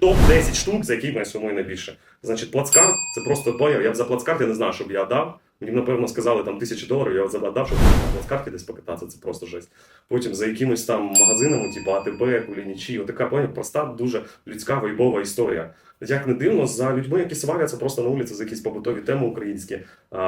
Топ-10 штук, за які мене сумує найбільше. Значить, плацкарт це просто боя. Я б за плацкарт я не знаю, щоб я дав. Мені, напевно, сказали там тисячі доларів, я б дав, щоб на плацкарті десь покататися, це просто жесть. Потім за якимось там магазинами, типу АТБ, Кулінічі, отака поняв, проста, дуже людська вайбова історія. Як не дивно, за людьми, які сваряться просто на вулиці за якісь побутові теми українські, а,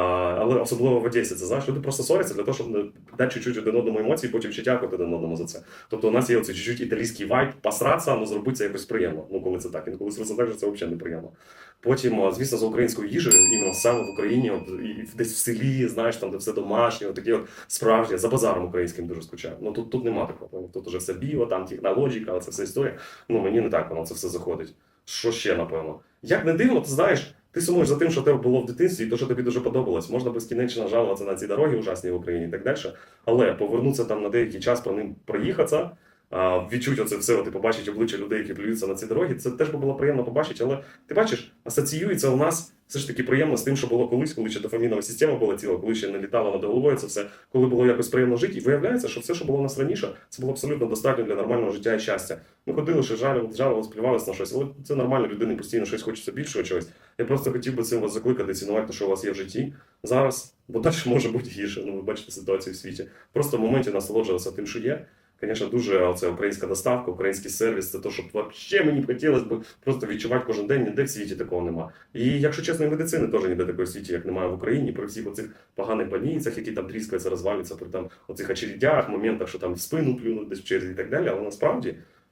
але особливо в Одесі, це знаєш, люди просто сваряться для того, щоб дати чуть-чуть один одному емоції, потім ще дякувати один одному за це. Тобто у нас є оцей чуть-чуть італійський вайб, посратися, але зробити це якось приємно. Ну, коли це так. Інколи це так, це взагалі неприємно. Потім, звісно, за українською їжею, іменно саме в Україні, і десь в селі, знаєш, там де все домашнє, такі от справжні, за базаром українським дуже скучаю. Ну тут, тут нема такого. Тут уже все біо, там технологіка, це все історія. Ну мені не так воно це все заходить. Що ще, напевно? Як не дивно, ти знаєш, ти сумуєш за тим, що тебе було в дитинстві, і то, що тобі дуже подобалось. Можна безкінечно жалуватися на ці дороги ужасні в Україні і так далі. Але повернутися там на деякий час про ним проїхатися, відчути оце все, ти побачить обличчя людей, які плюються на ці дороги. Це теж би було приємно побачити, але ти бачиш, асоціюється у нас все ж таки приємно з тим, що було колись, коли ще дофамінова система була ціла, коли ще не літала над головою це все, коли було якось приємно жити. І виявляється, що все, що було у нас раніше, це було абсолютно достатньо для нормального життя і щастя. Ми ходили, що жалювали, жалували, сплювалися на щось, але це нормально, людини постійно щось хочеться більшого чогось. Я просто хотів би цим вас закликати, цінувати те, що у вас є в житті зараз, бо далі може бути гірше. Ну, ви бачите ситуацію в світі. Просто в моменті насолоджуватися тим, що є. Звісно, дуже оце українська доставка, український сервіс, це те, що взагалі мені б хотілося б просто відчувати кожен день, ніде в світі такого нема. І якщо чесно, і медицини теж ніде такої світі, як немає в Україні, при всіх оцих поганих больницях, які там тріскаються, розвалюються, при там оцих очередях, моментах, що там в спину плюнуть десь в черзі і так далі. Але насправді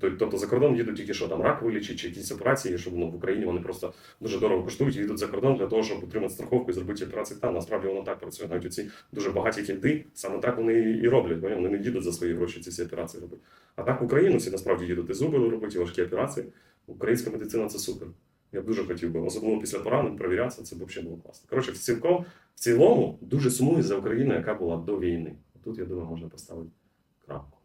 Тобто за кордон їдуть тільки що там рак вилічить чи якісь операції, щоб ну, в Україні вони просто дуже дорого коштують і їдуть за кордон для того, щоб отримати страховку і зробити операції там. Насправді воно так працює. Навіть ці дуже багаті кільди, саме так вони і роблять. Вони вони не їдуть за свої гроші ці всі операції робити. А так в Україну всі насправді їдуть і зуби робити, важкі операції. Українська медицина це супер. Я б дуже хотів би, особливо після поранень, перевірятися, це б взагалі було класно. Коротше, цілком, в цілому дуже сумую за Україну, яка була до війни. Тут, я думаю, можна поставити крапку.